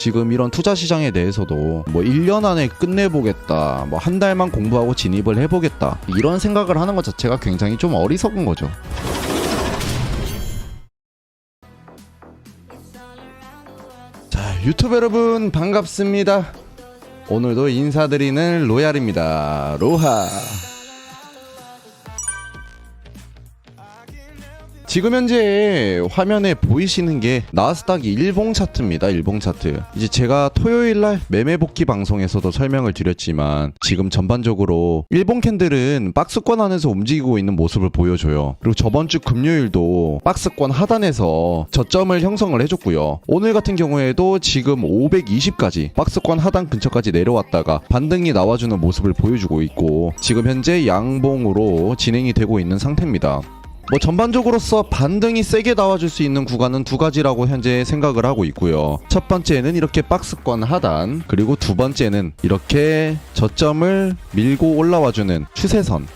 지금 이런 투자 시장에 대해서도 뭐 1년 안에 끝내보겠다, 뭐 한 달만 공부하고 진입을 해보겠다, 이런 생각을 하는 것 자체가 굉장히 좀 어리석은 거죠. 자, 유튜브 여러분 반갑습니다. 오늘도 인사드리는 로얄입니다. 로하. 지금 현재 화면에 보이시는 게 나스닥 일봉 차트입니다. 일봉 차트. 이제 제가 토요일 날 매매 복귀 방송에서도 설명을 드렸지만 지금 전반적으로 일봉 캔들은 박스권 안에서 움직이고 있는 모습을 보여줘요. 그리고 저번 주 금요일도 박스권 하단에서 저점을 형성을 해줬고요. 오늘 같은 경우에도 지금 520까지 박스권 하단 근처까지 내려왔다가 반등이 나와주는 모습을 보여주고 있고 지금 현재 양봉으로 진행이 되고 있는 상태입니다. 뭐 전반적으로서 반등이 세게 나와줄 수 있는 구간은 두 가지라고 현재 생각을 하고 있고요. 첫 번째는 이렇게 박스권 하단, 그리고 두 번째는 이렇게 저점을 밀고 올라와주는 추세선.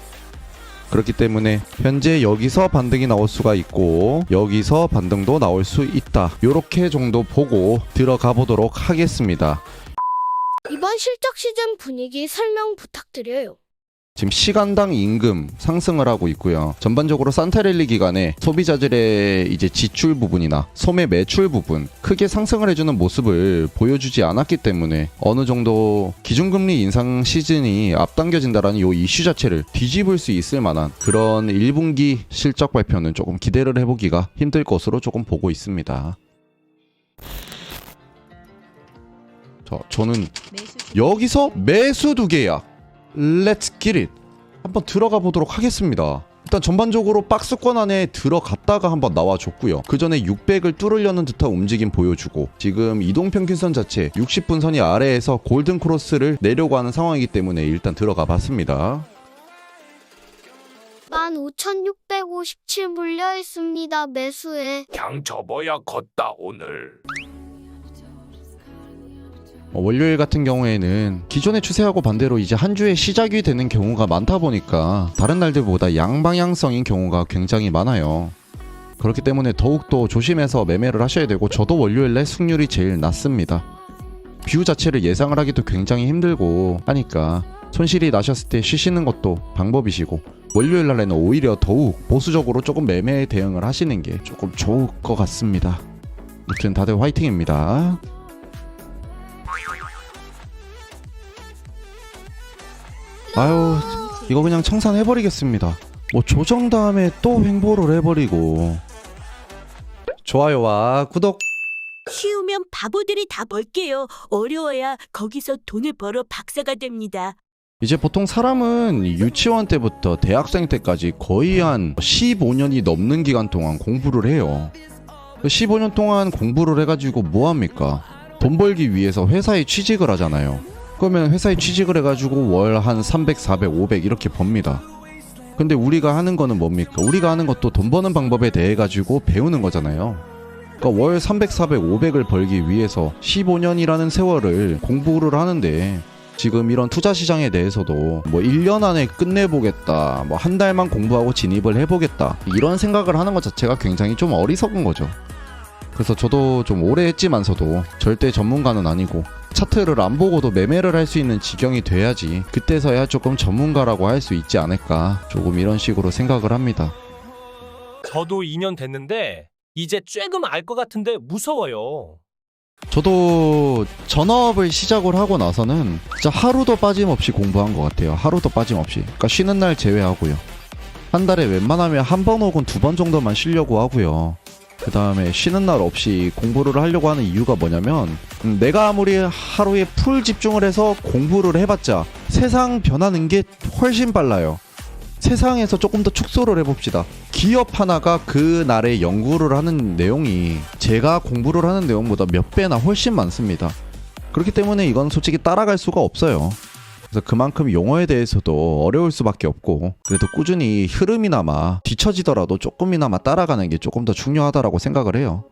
그렇기 때문에 현재 여기서 반등이 나올 수가 있고 여기서 반등도 나올 수 있다. 요렇게 정도 보고 들어가 보도록 하겠습니다. 이번 실적 시즌 분위기 설명 부탁드려요. 지금 시간당 임금 상승을 하고 있고요. 전반적으로 산타랠리 기간에 소비자들의 이제 지출 부분이나 소매 매출 부분 크게 상승을 해주는 모습을 보여주지 않았기 때문에 어느 정도 기준금리 인상 시즌이 앞당겨진다라는 요 이슈 자체를 뒤집을 수 있을 만한 그런 1분기 실적 발표는 조금 기대를 해보기가 힘들 것으로 조금 보고 있습니다. 자, 저는 여기서 매수 두 개야. Let's get it. 한번 들어가 보도록 하겠습니다. 일단 전반적으로 박스권 안에 들어갔다가 한번 나와줬고요. 그 전에 600을 뚫으려는 듯한 움직임 보여주고 지금 이동 평균선 자체 60분 선이 아래에서 골든 크로스를 내려고 하는 상황이기 때문에 일단 들어가 봤습니다. 15,657 물려 있습니다. 매수에. 그냥 접어야 걷다 오늘. 어, 월요일 같은 경우에는 기존의 추세하고 반대로 이제 한 주의 시작이 되는 경우가 많다 보니까 다른 날들보다 양방향성인 경우가 굉장히 많아요. 그렇기 때문에 더욱더 조심해서 매매를 하셔야 되고 저도 월요일날 승률이 제일 낮습니다. 뷰 자체를 예상을 하기도 굉장히 힘들고 하니까 손실이 나셨을 때 쉬시는 것도 방법이시고 월요일 날에는 오히려 더욱 보수적으로 조금 매매 대응을 하시는 게 조금 좋을 것 같습니다. 아무튼 다들 화이팅입니다. 아유 이거 그냥 청산해버리겠습니다. 뭐 조정 다음에 또 횡보를 해버리고. 좋아요와. 구독. 쉬우면 바보들이 다 벌게요. 어려워야 거기서 돈을 벌어 박사가 됩니다. 이제 보통 사람은 유치원 때부터 대학생 때까지 거의 한 15년이 넘는 기간 동안 공부를 해요. 15년 동안 공부를 해가지고 뭐합니까? 돈 벌기 위해서 회사에 취직을 하잖아요 그러면 회사에 취직을 해가지고 월 한 300, 400, 500 이렇게 법니다. 근데 우리가 하는 거는 뭡니까? 우리가 하는 것도 돈 버는 방법에 대해 가지고 배우는 거잖아요. 그러니까 월 300, 400, 500을 벌기 위해서 15년이라는 세월을 공부를 하는데 지금 이런 투자 시장에 대해서도 뭐 1년 안에 끝내보겠다, 뭐 한 달만 공부하고 진입을 해보겠다, 이런 생각을 하는 것 자체가 굉장히 좀 어리석은 거죠. 그래서 저도 좀 오래 했지만서도 절대 전문가는 아니고 차트를 안 보고도 매매를 할 수 있는 지경이 돼야지 그때서야 조금 전문가라고 할 수 있지 않을까 조금 이런 식으로 생각을 합니다. 저도 2년 됐는데 이제 조금 알 것 같은데 무서워요. 저도 전업을 시작을 하고 나서는 진짜 하루도 빠짐없이 공부한 것 같아요. 하루도 빠짐없이. 그러니까 쉬는 날 제외하고요. 한 달에 웬만하면 한 번 혹은 두 번 정도만 쉬려고 하고요. 그 다음에 쉬는 날 없이 공부를 하려고 하는 이유가 뭐냐면 음, 내가 아무리 하루에 풀 집중을 해서 공부를 해봤자 세상 변하는 게 훨씬 빨라요. 세상에서 조금 더 축소를 해봅시다. 기업 하나가 그 날에 연구를 하는 내용이 제가 공부를 하는 내용보다 몇 배나 훨씬 많습니다. 그렇기 때문에 이건 솔직히 따라갈 수가 없어요. 그래서 그만큼 용어에 대해서도 어려울 수밖에 없고 그래도 꾸준히 흐름이나마 뒤처지더라도 조금이나마 따라가는 게 조금 더 중요하다라고 생각을 해요.